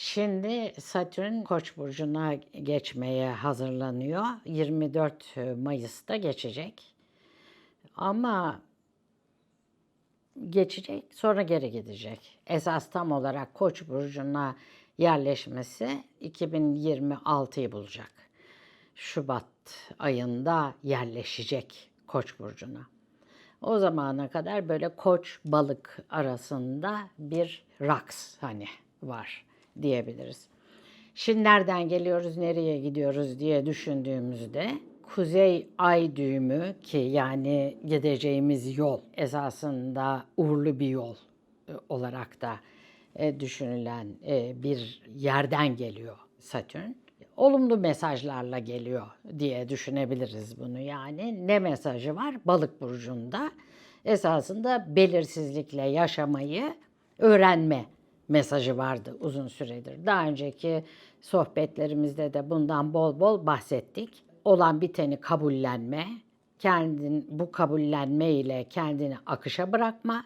Şimdi Satürn Koç burcuna geçmeye hazırlanıyor. 24 Mayıs'ta geçecek. Ama geçecek, sonra geri gidecek. Esas tam olarak Koç burcuna yerleşmesi 2026'yı bulacak. Şubat ayında yerleşecek Koç burcuna. O zamana kadar böyle Koç balık arasında bir raks hani var diyebiliriz. Şimdi nereden geliyoruz, nereye gidiyoruz diye düşündüğümüzde Kuzey Ay düğümü ki yani gideceğimiz yol esasında uğurlu bir yol e, olarak da e, düşünülen e, bir yerden geliyor Satürn. Olumlu mesajlarla geliyor diye düşünebiliriz bunu yani. Ne mesajı var? Balık burcunda esasında belirsizlikle yaşamayı öğrenme mesajı vardı uzun süredir. Daha önceki sohbetlerimizde de bundan bol bol bahsettik. Olan biteni kabullenme, kendin bu kabullenme ile kendini akışa bırakma,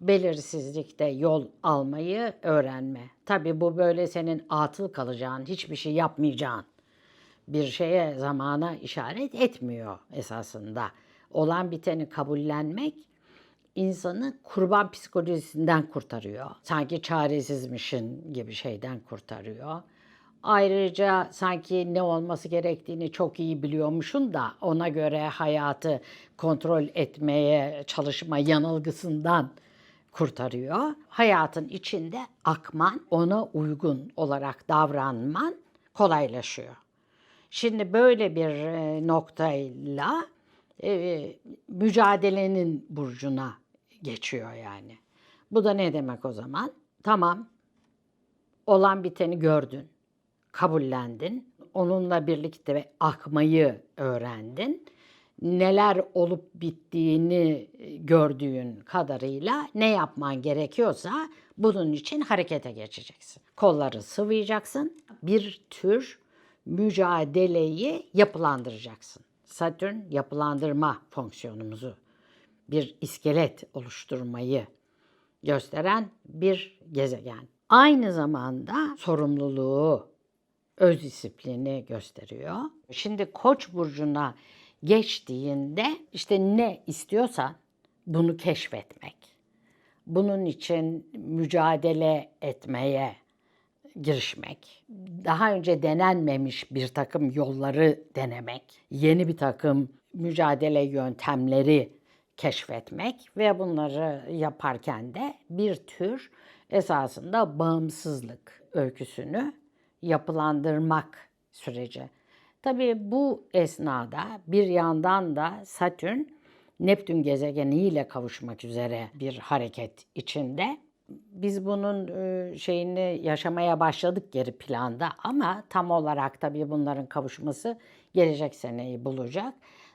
belirsizlikte yol almayı öğrenme. Tabii bu böyle senin atıl kalacağın, hiçbir şey yapmayacağın bir şeye zamana işaret etmiyor esasında. Olan biteni kabullenmek insanı kurban psikolojisinden kurtarıyor. Sanki çaresizmişin gibi şeyden kurtarıyor. Ayrıca sanki ne olması gerektiğini çok iyi biliyormuşsun da ona göre hayatı kontrol etmeye çalışma yanılgısından kurtarıyor. Hayatın içinde akman, ona uygun olarak davranman kolaylaşıyor. Şimdi böyle bir e, noktayla e, mücadelenin burcuna geçiyor yani. Bu da ne demek o zaman? Tamam, olan biteni gördün, kabullendin, onunla birlikte akmayı öğrendin. Neler olup bittiğini gördüğün kadarıyla ne yapman gerekiyorsa bunun için harekete geçeceksin. Kolları sıvayacaksın. Bir tür mücadeleyi yapılandıracaksın. Satürn yapılandırma fonksiyonumuzu, bir iskelet oluşturmayı gösteren bir gezegen. Aynı zamanda sorumluluğu, öz disiplini gösteriyor. Şimdi Koç burcuna geçtiğinde işte ne istiyorsan bunu keşfetmek. Bunun için mücadele etmeye girişmek, daha önce denenmemiş bir takım yolları denemek, yeni bir takım mücadele yöntemleri keşfetmek ve bunları yaparken de bir tür esasında bağımsızlık öyküsünü yapılandırmak süreci. Tabii bu esnada bir yandan da Satürn Neptün gezegeniyle kavuşmak üzere bir hareket içinde. Biz bunun e, şeyini yaşamaya başladık geri planda ama tam olarak tabii bunların kavuşması gelecek seneyi bulacak.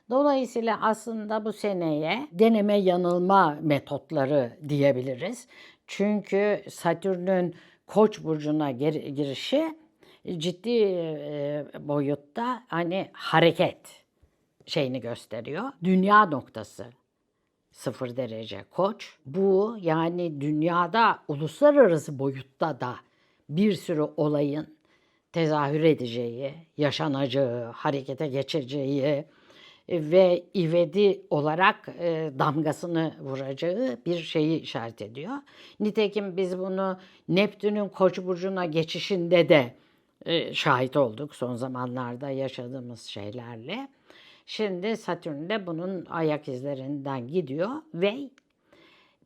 Dolayısıyla aslında bu seneye deneme yanılma metotları diyebiliriz. Çünkü Satürn'ün Koç burcuna gir- girişi ciddi e, boyutta hani hareket şeyini gösteriyor. Dünya noktası sıfır derece koç. Bu yani dünyada uluslararası boyutta da bir sürü olayın tezahür edeceği, yaşanacağı, harekete geçeceği ve ivedi olarak e, damgasını vuracağı bir şeyi işaret ediyor. Nitekim biz bunu Neptün'ün Koç burcuna geçişinde de e, şahit olduk son zamanlarda yaşadığımız şeylerle. Şimdi Satürn de bunun ayak izlerinden gidiyor ve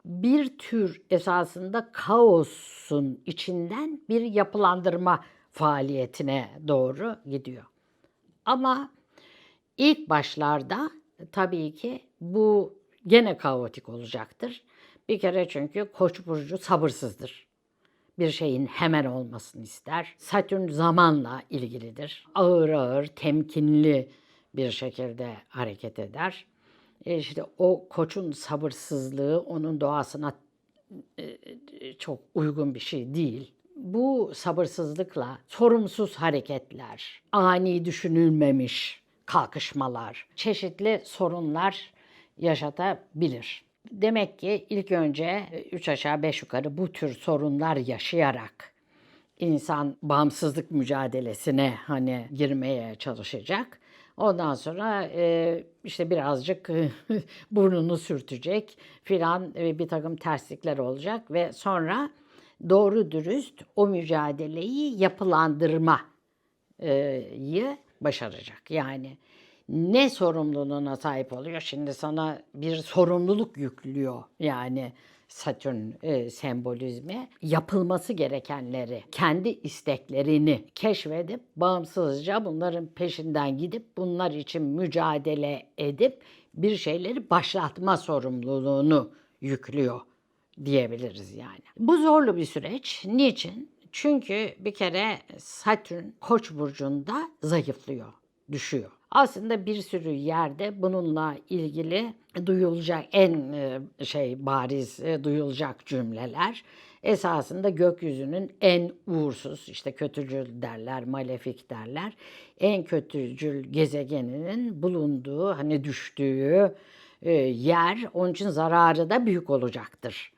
bir tür esasında kaosun içinden bir yapılandırma faaliyetine doğru gidiyor. Ama ilk başlarda tabii ki bu gene kaotik olacaktır. Bir kere çünkü Koç burcu sabırsızdır. Bir şeyin hemen olmasını ister. Satürn zamanla ilgilidir. Ağır ağır, temkinli bir şekilde hareket eder. E işte o koçun sabırsızlığı onun doğasına e, çok uygun bir şey değil. Bu sabırsızlıkla sorumsuz hareketler, ani düşünülmemiş kalkışmalar, çeşitli sorunlar yaşatabilir. Demek ki ilk önce üç aşağı beş yukarı bu tür sorunlar yaşayarak insan bağımsızlık mücadelesine hani girmeye çalışacak. Ondan sonra e, işte birazcık burnunu sürtecek filan e, bir takım terslikler olacak ve sonra doğru dürüst o mücadeleyi yapılandırma yi başaracak. Yani ne sorumluluğuna sahip oluyor? Şimdi sana bir sorumluluk yüklüyor. Yani Satürn e, sembolizmi yapılması gerekenleri, kendi isteklerini keşfedip bağımsızca bunların peşinden gidip bunlar için mücadele edip bir şeyleri başlatma sorumluluğunu yüklüyor diyebiliriz yani. Bu zorlu bir süreç. Niçin? Çünkü bir kere Satürn Koç burcunda zayıflıyor, düşüyor. Aslında bir sürü yerde bununla ilgili duyulacak en e, şey bariz e, duyulacak cümleler esasında gökyüzünün en uğursuz işte kötücül derler, malefik derler. En kötücül gezegeninin bulunduğu hani düştüğü e, yer onun için zararı da büyük olacaktır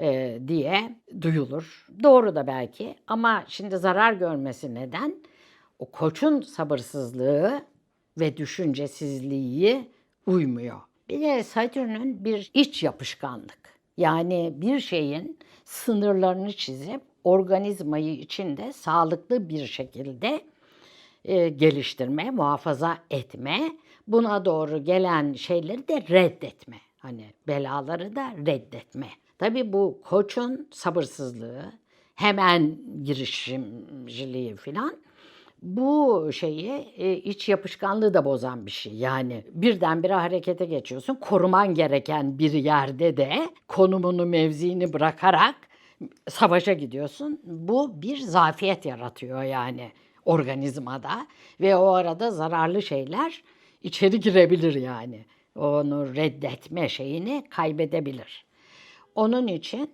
e, diye duyulur. Doğru da belki ama şimdi zarar görmesi neden? O koçun sabırsızlığı ve düşüncesizliği uymuyor. Bir de Satürn'ün bir iç yapışkanlık. Yani bir şeyin sınırlarını çizip organizmayı içinde sağlıklı bir şekilde e, geliştirme, muhafaza etme, buna doğru gelen şeyleri de reddetme. Hani belaları da reddetme. Tabii bu koçun sabırsızlığı, hemen girişimciliği filan bu şeyi e, iç yapışkanlığı da bozan bir şey. Yani birdenbire harekete geçiyorsun. Koruman gereken bir yerde de konumunu, mevziini bırakarak savaşa gidiyorsun. Bu bir zafiyet yaratıyor yani organizmada ve o arada zararlı şeyler içeri girebilir yani. Onu reddetme şeyini kaybedebilir. Onun için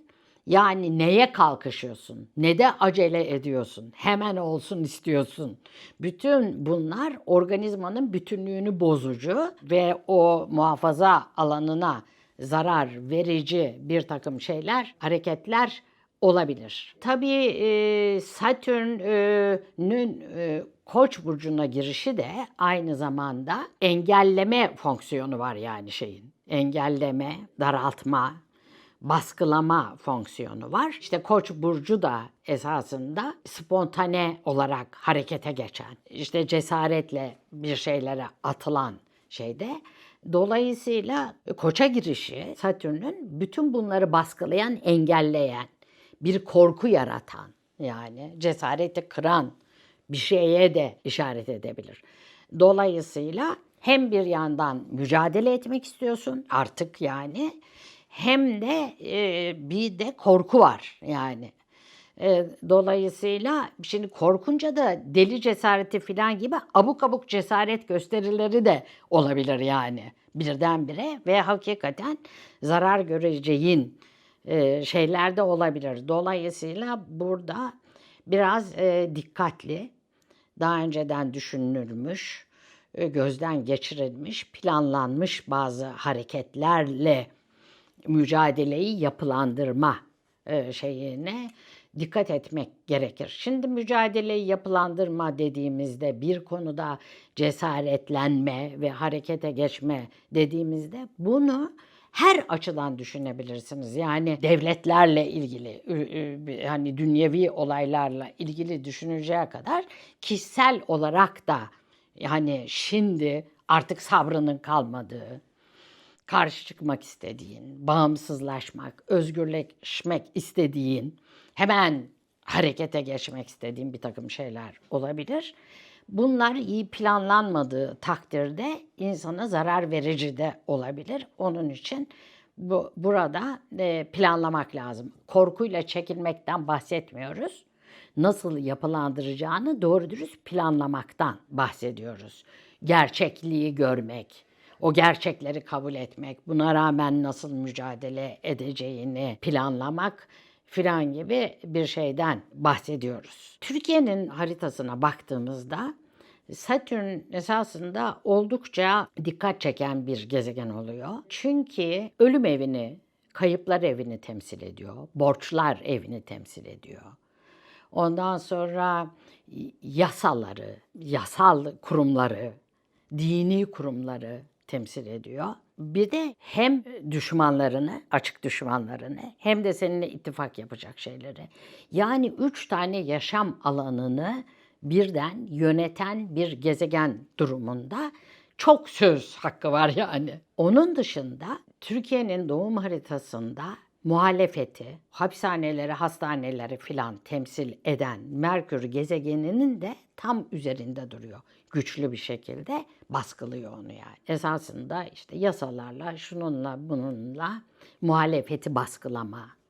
yani neye kalkışıyorsun? Ne de acele ediyorsun? Hemen olsun istiyorsun. Bütün bunlar organizmanın bütünlüğünü bozucu ve o muhafaza alanına zarar verici bir takım şeyler, hareketler olabilir. Tabii e, Satürn'ün e, Koç burcuna girişi de aynı zamanda engelleme fonksiyonu var yani şeyin. Engelleme, daraltma, baskılama fonksiyonu var. İşte Koç burcu da esasında spontane olarak harekete geçen, işte cesaretle bir şeylere atılan şeyde. Dolayısıyla Koç'a girişi Satürn'ün bütün bunları baskılayan, engelleyen, bir korku yaratan yani cesareti kıran bir şeye de işaret edebilir. Dolayısıyla hem bir yandan mücadele etmek istiyorsun artık yani hem de e, bir de korku var yani. E, dolayısıyla şimdi korkunca da deli cesareti falan gibi abuk abuk cesaret gösterileri de olabilir yani birdenbire ve hakikaten zarar göreceğin e, şeyler de olabilir. Dolayısıyla burada biraz e, dikkatli, daha önceden düşünülmüş, e, gözden geçirilmiş, planlanmış bazı hareketlerle mücadeleyi yapılandırma e, şeyine dikkat etmek gerekir. Şimdi mücadeleyi yapılandırma dediğimizde bir konuda cesaretlenme ve harekete geçme dediğimizde bunu her açıdan düşünebilirsiniz. Yani devletlerle ilgili, hani dünyevi olaylarla ilgili düşüneceği kadar kişisel olarak da yani şimdi artık sabrının kalmadığı, karşı çıkmak istediğin, bağımsızlaşmak, özgürleşmek istediğin, hemen harekete geçmek istediğin bir takım şeyler olabilir. Bunlar iyi planlanmadığı takdirde insana zarar verici de olabilir. Onun için bu, burada e, planlamak lazım. Korkuyla çekilmekten bahsetmiyoruz. Nasıl yapılandıracağını doğru dürüst planlamaktan bahsediyoruz. Gerçekliği görmek, o gerçekleri kabul etmek, buna rağmen nasıl mücadele edeceğini planlamak filan gibi bir şeyden bahsediyoruz. Türkiye'nin haritasına baktığımızda Satürn esasında oldukça dikkat çeken bir gezegen oluyor. Çünkü ölüm evini, kayıplar evini temsil ediyor, borçlar evini temsil ediyor. Ondan sonra yasaları, yasal kurumları, dini kurumları temsil ediyor. Bir de hem düşmanlarını, açık düşmanlarını hem de seninle ittifak yapacak şeyleri. Yani üç tane yaşam alanını birden yöneten bir gezegen durumunda çok söz hakkı var yani. Onun dışında Türkiye'nin doğum haritasında muhalefeti, hapishaneleri, hastaneleri filan temsil eden Merkür gezegeninin de tam üzerinde duruyor. Güçlü bir şekilde baskılıyor onu yani. Esasında işte yasalarla, şununla, bununla muhalefeti baskılama,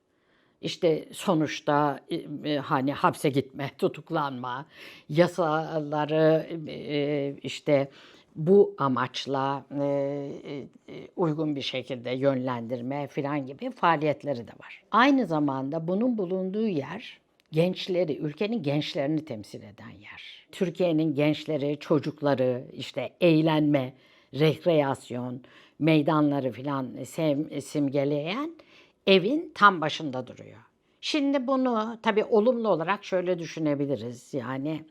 işte sonuçta e, e, hani hapse gitme, tutuklanma, yasaları e, işte bu amaçla e, uygun bir şekilde yönlendirme falan gibi faaliyetleri de var. Aynı zamanda bunun bulunduğu yer gençleri, ülkenin gençlerini temsil eden yer. Türkiye'nin gençleri, çocukları, işte eğlenme, rekreasyon, meydanları filan simgeleyen evin tam başında duruyor. Şimdi bunu tabii olumlu olarak şöyle düşünebiliriz. Yani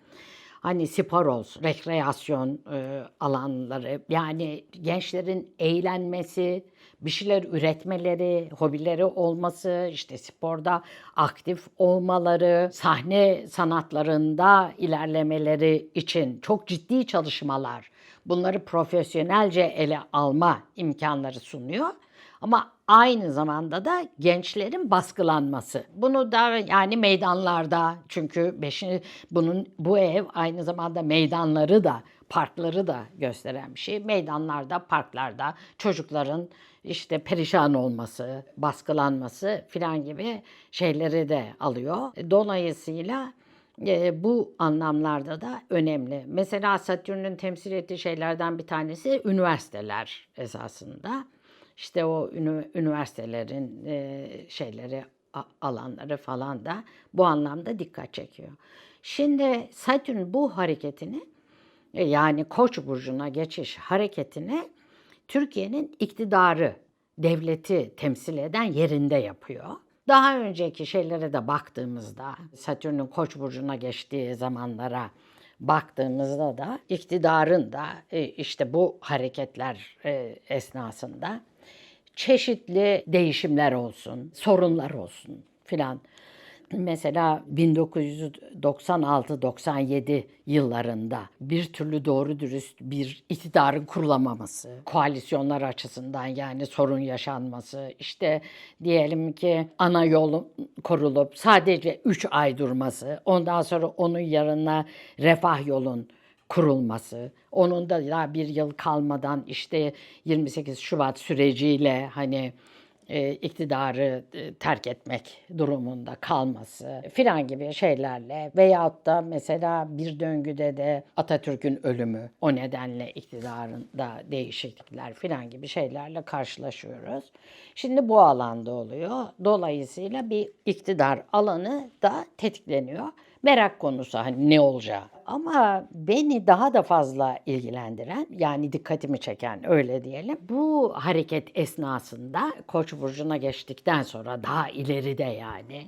hani spor olsun, rekreasyon e, alanları, yani gençlerin eğlenmesi, bir şeyler üretmeleri, hobileri olması, işte sporda aktif olmaları, sahne sanatlarında ilerlemeleri için çok ciddi çalışmalar, bunları profesyonelce ele alma imkanları sunuyor. Ama aynı zamanda da gençlerin baskılanması. Bunu da yani meydanlarda çünkü beşini bunun bu ev aynı zamanda meydanları da parkları da gösteren bir şey. Meydanlarda, parklarda çocukların işte perişan olması, baskılanması filan gibi şeyleri de alıyor. Dolayısıyla e, bu anlamlarda da önemli. Mesela Satürn'ün temsil ettiği şeylerden bir tanesi üniversiteler esasında. İşte o üniversitelerin e, şeyleri, alanları falan da bu anlamda dikkat çekiyor. Şimdi Satürn bu hareketini e, yani Koç burcuna geçiş hareketini Türkiye'nin iktidarı, devleti temsil eden yerinde yapıyor. Daha önceki şeylere de baktığımızda, Satürn'ün Koç burcuna geçtiği zamanlara baktığımızda da iktidarın da e, işte bu hareketler esnasında çeşitli değişimler olsun, sorunlar olsun filan. Mesela 1996-97 yıllarında bir türlü doğru dürüst bir iktidarın kurulamaması, koalisyonlar açısından yani sorun yaşanması, işte diyelim ki ana yol kurulup sadece 3 ay durması, ondan sonra onun yanına refah yolun kurulması, onun da daha bir yıl kalmadan işte 28 Şubat süreciyle hani e, iktidarı e, terk etmek durumunda kalması filan gibi şeylerle veyahut da mesela bir döngüde de Atatürk'ün ölümü o nedenle iktidarında değişiklikler filan gibi şeylerle karşılaşıyoruz. Şimdi bu alanda oluyor. Dolayısıyla bir iktidar alanı da tetikleniyor. Merak konusu hani ne olacağı. Ama beni daha da fazla ilgilendiren yani dikkatimi çeken öyle diyelim. Bu hareket esnasında Koç burcuna geçtikten sonra daha ileride yani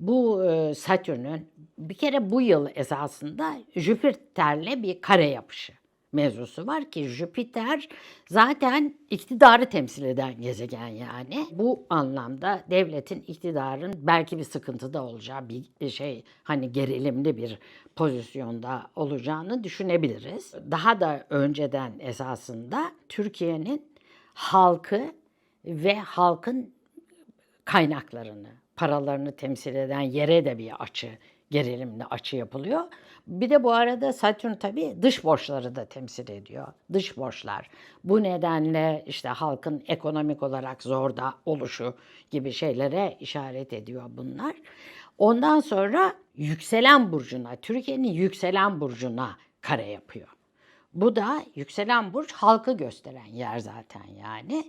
bu e, Satürn'ün bir kere bu yıl esasında Jüpiter'le bir kare yapışı mevzusu var ki Jüpiter zaten iktidarı temsil eden gezegen yani. Bu anlamda devletin iktidarın belki bir sıkıntıda olacağı bir şey hani gerilimli bir pozisyonda olacağını düşünebiliriz. Daha da önceden esasında Türkiye'nin halkı ve halkın kaynaklarını, paralarını temsil eden yere de bir açı, gerilimli açı yapılıyor. Bir de bu arada Satürn tabii dış borçları da temsil ediyor. Dış borçlar. Bu nedenle işte halkın ekonomik olarak zorda oluşu gibi şeylere işaret ediyor bunlar. Ondan sonra yükselen burcuna, Türkiye'nin yükselen burcuna kare yapıyor. Bu da yükselen burç halkı gösteren yer zaten yani.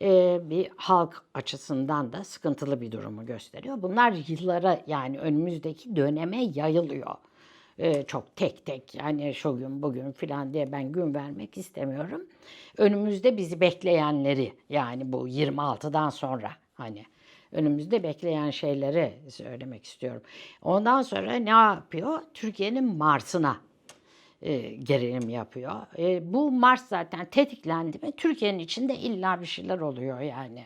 Ee, bir halk açısından da sıkıntılı bir durumu gösteriyor. Bunlar yıllara yani önümüzdeki döneme yayılıyor. Ee, çok tek tek yani şu gün bugün filan diye ben gün vermek istemiyorum. Önümüzde bizi bekleyenleri yani bu 26'dan sonra hani önümüzde bekleyen şeyleri söylemek istiyorum. Ondan sonra ne yapıyor? Türkiye'nin Mars'ına e, gerilim yapıyor. E, bu Mars zaten tetiklendi mi Türkiye'nin içinde illa bir şeyler oluyor yani.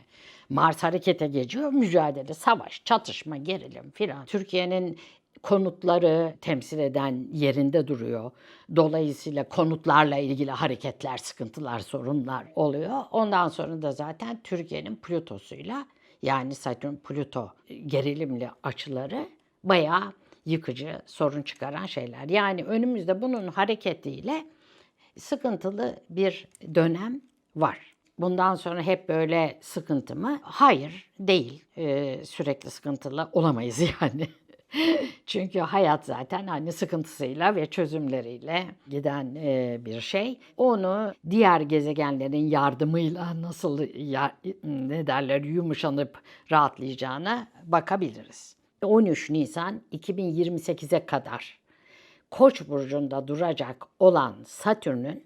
Mars harekete geçiyor, mücadele, savaş, çatışma, gerilim filan. Türkiye'nin konutları temsil eden yerinde duruyor. Dolayısıyla konutlarla ilgili hareketler, sıkıntılar, sorunlar oluyor. Ondan sonra da zaten Türkiye'nin Plüto'suyla yani Satürn Plüto gerilimli açıları bayağı yıkıcı, sorun çıkaran şeyler. Yani önümüzde bunun hareketiyle sıkıntılı bir dönem var. Bundan sonra hep böyle sıkıntı mı? Hayır, değil. Ee, sürekli sıkıntılı olamayız yani. Çünkü hayat zaten hani sıkıntısıyla ve çözümleriyle giden e, bir şey. Onu diğer gezegenlerin yardımıyla nasıl ya, ne derler yumuşanıp rahatlayacağına bakabiliriz. 13 Nisan 2028'e kadar Koç burcunda duracak olan Satürn'ün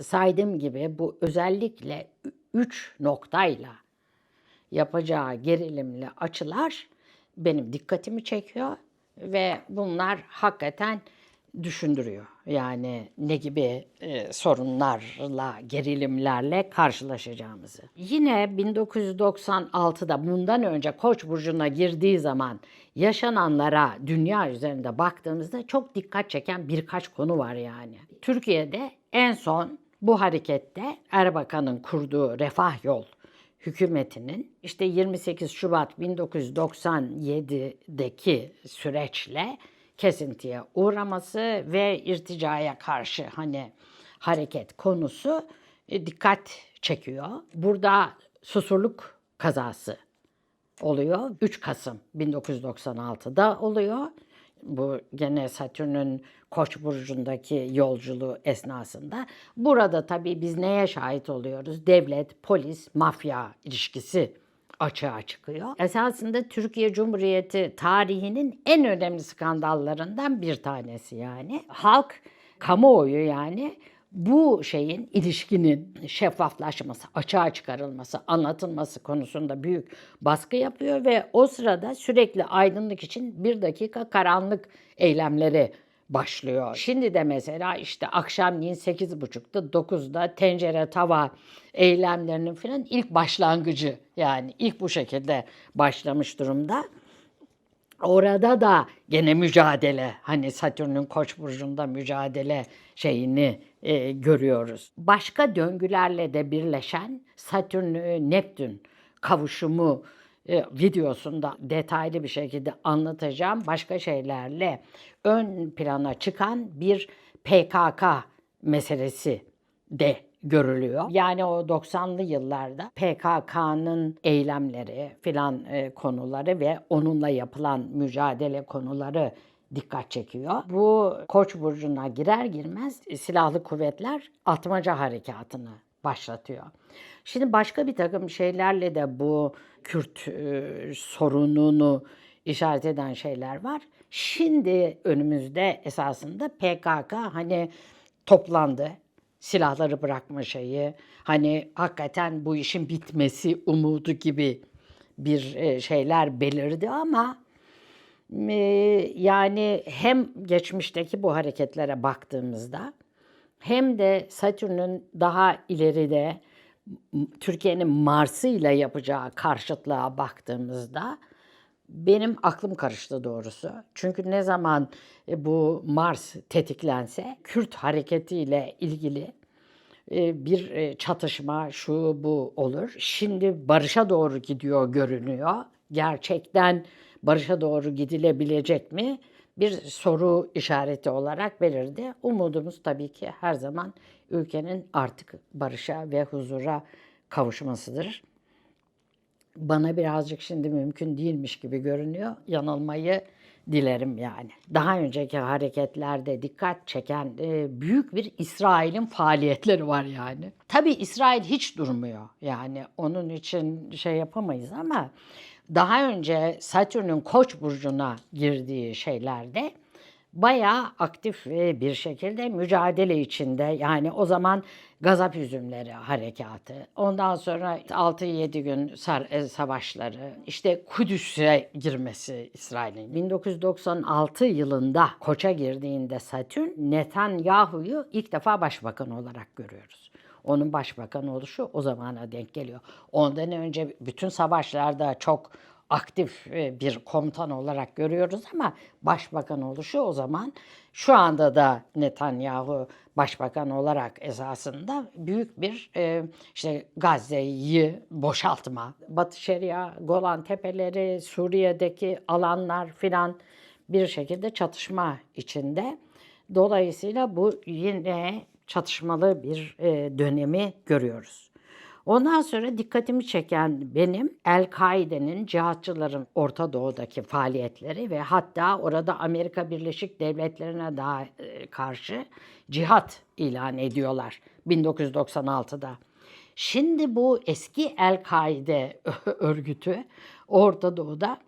saydığım gibi bu özellikle 3 noktayla yapacağı gerilimli açılar benim dikkatimi çekiyor ve bunlar hakikaten düşündürüyor. Yani ne gibi e, sorunlarla, gerilimlerle karşılaşacağımızı. Yine 1996'da bundan önce Koç burcuna girdiği zaman yaşananlara dünya üzerinde baktığımızda çok dikkat çeken birkaç konu var yani. Türkiye'de en son bu harekette Erbakan'ın kurduğu Refah Yol hükümetinin işte 28 Şubat 1997'deki süreçle kesintiye uğraması ve irticaya karşı hani hareket konusu e, dikkat çekiyor. Burada susurluk kazası oluyor. 3 Kasım 1996'da oluyor. Bu gene Satürn'ün Koç burcundaki yolculuğu esnasında. Burada tabii biz neye şahit oluyoruz? Devlet, polis, mafya ilişkisi açığa çıkıyor. Esasında Türkiye Cumhuriyeti tarihinin en önemli skandallarından bir tanesi yani. Halk, kamuoyu yani bu şeyin, ilişkinin şeffaflaşması, açığa çıkarılması, anlatılması konusunda büyük baskı yapıyor ve o sırada sürekli aydınlık için bir dakika karanlık eylemleri başlıyor. Şimdi de mesela işte akşamleyin 8.30'da 9'da tencere tava eylemlerinin falan ilk başlangıcı yani ilk bu şekilde başlamış durumda. Orada da gene mücadele hani Satürn'ün Koç burcunda mücadele şeyini e, görüyoruz. Başka döngülerle de birleşen Satürn Neptün kavuşumu e, videosunda detaylı bir şekilde anlatacağım. Başka şeylerle ön plana çıkan bir PKK meselesi de görülüyor. Yani o 90'lı yıllarda PKK'nın eylemleri filan e, konuları ve onunla yapılan mücadele konuları dikkat çekiyor. Bu Koç burcuna girer girmez silahlı kuvvetler atmaca harekatını başlatıyor. Şimdi başka bir takım şeylerle de bu Kürt e, sorununu işaret eden şeyler var. Şimdi önümüzde esasında PKK hani toplandı, silahları bırakma şeyi, hani hakikaten bu işin bitmesi umudu gibi bir e, şeyler belirdi ama e, yani hem geçmişteki bu hareketlere baktığımızda hem de Satürn'ün daha ileride Türkiye'nin Mars'ı ile yapacağı karşıtlığa baktığımızda benim aklım karıştı doğrusu. Çünkü ne zaman e, bu Mars tetiklense Kürt hareketiyle ilgili e, bir e, çatışma şu bu olur. Şimdi barışa doğru gidiyor görünüyor. Gerçekten barışa doğru gidilebilecek mi? Bir soru işareti olarak belirdi. Umudumuz tabii ki her zaman ülkenin artık barışa ve huzura kavuşmasıdır. Bana birazcık şimdi mümkün değilmiş gibi görünüyor. Yanılmayı dilerim yani. Daha önceki hareketlerde dikkat çeken e, büyük bir İsrail'in faaliyetleri var yani. Tabii İsrail hiç durmuyor yani onun için şey yapamayız ama daha önce Satürn'ün Koç burcuna girdiği şeylerde bayağı aktif e, bir şekilde mücadele içinde. Yani o zaman Gazap Üzümleri Harekatı, ondan sonra 6-7 gün e, savaşları, işte Kudüs'e girmesi İsrail'in. 1996 yılında Koç'a girdiğinde Satürn, Netanyahu'yu ilk defa başbakan olarak görüyoruz. Onun başbakan oluşu o zamana denk geliyor. Ondan önce bütün savaşlarda çok aktif e, bir komutan olarak görüyoruz ama başbakan oluşu o zaman şu anda da Netanyahu başbakan olarak esasında büyük bir e, işte Gazze'yi boşaltma, Batı Şeria, Golan Tepeleri, Suriye'deki alanlar filan bir şekilde çatışma içinde. Dolayısıyla bu yine çatışmalı bir e, dönemi görüyoruz. Ondan sonra dikkatimi çeken benim El-Kaide'nin cihatçıların Orta Doğu'daki faaliyetleri ve hatta orada Amerika Birleşik Devletleri'ne daha e, karşı cihat ilan ediyorlar 1996'da. Şimdi bu eski El-Kaide örgütü Orta Doğu'da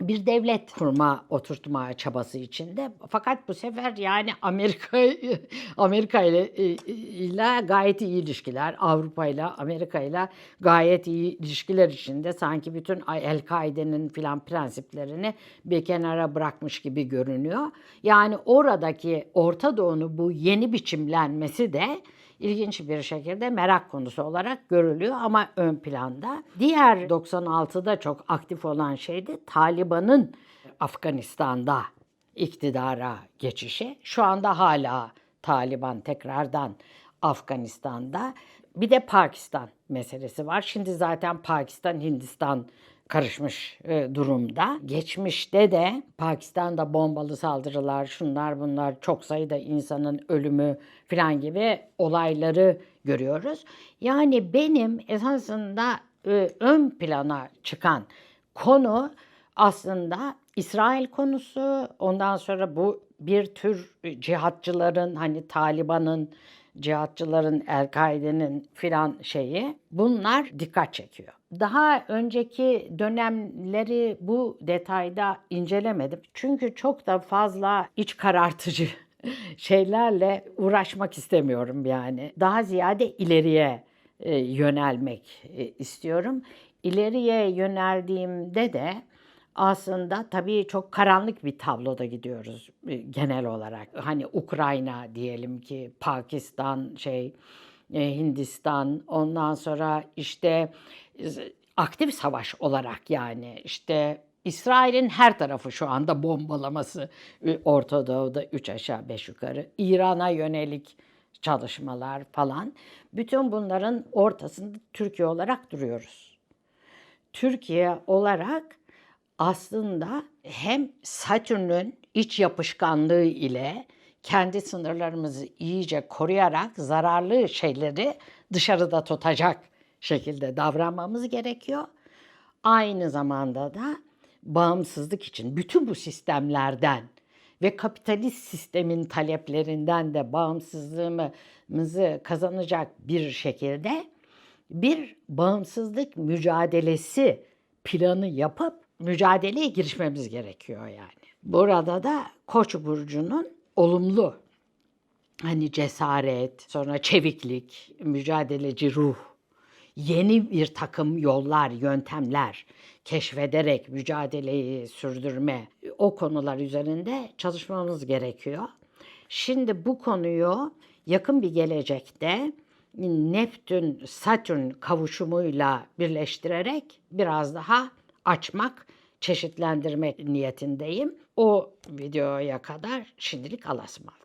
bir devlet kurma, oturtma çabası içinde. Fakat bu sefer yani Amerika Amerika ile ile gayet iyi ilişkiler, Avrupa ile Amerika ile gayet iyi ilişkiler içinde sanki bütün El-Kaide'nin filan prensiplerini bir kenara bırakmış gibi görünüyor. Yani oradaki Orta Doğu'nun bu yeni biçimlenmesi de ilginç bir şekilde merak konusu olarak görülüyor ama ön planda. Diğer 96'da çok aktif olan şey de Taliban'ın Afganistan'da iktidara geçişi. Şu anda hala Taliban tekrardan Afganistan'da. Bir de Pakistan meselesi var. Şimdi zaten Pakistan, Hindistan karışmış e, durumda. Geçmişte de Pakistan'da bombalı saldırılar, şunlar bunlar, çok sayıda insanın ölümü falan gibi olayları görüyoruz. Yani benim esasında e, ön plana çıkan konu aslında İsrail konusu. Ondan sonra bu bir tür cihatçıların hani Taliban'ın cihatçıların, El-Kaide'nin filan şeyi bunlar dikkat çekiyor. Daha önceki dönemleri bu detayda incelemedim. Çünkü çok da fazla iç karartıcı şeylerle uğraşmak istemiyorum yani. Daha ziyade ileriye e, yönelmek e, istiyorum. İleriye yöneldiğimde de aslında tabii çok karanlık bir tabloda gidiyoruz e, genel olarak. Hani Ukrayna diyelim ki, Pakistan, şey, e, Hindistan, ondan sonra işte e, aktif savaş olarak yani işte İsrail'in her tarafı şu anda bombalaması Orta Doğu'da üç aşağı beş yukarı. İran'a yönelik çalışmalar falan. Bütün bunların ortasında Türkiye olarak duruyoruz. Türkiye olarak aslında hem Satürn'ün iç yapışkanlığı ile kendi sınırlarımızı iyice koruyarak zararlı şeyleri dışarıda tutacak şekilde davranmamız gerekiyor. Aynı zamanda da bağımsızlık için bütün bu sistemlerden ve kapitalist sistemin taleplerinden de bağımsızlığımızı kazanacak bir şekilde bir bağımsızlık mücadelesi planı yapıp mücadeleye girişmemiz gerekiyor yani. Burada da Koç burcunun olumlu hani cesaret, sonra çeviklik, mücadeleci ruh, yeni bir takım yollar, yöntemler keşfederek mücadeleyi sürdürme o konular üzerinde çalışmamız gerekiyor. Şimdi bu konuyu yakın bir gelecekte Neptün Satürn kavuşumuyla birleştirerek biraz daha açmak, çeşitlendirmek niyetindeyim. O videoya kadar şimdilik alasım aldık.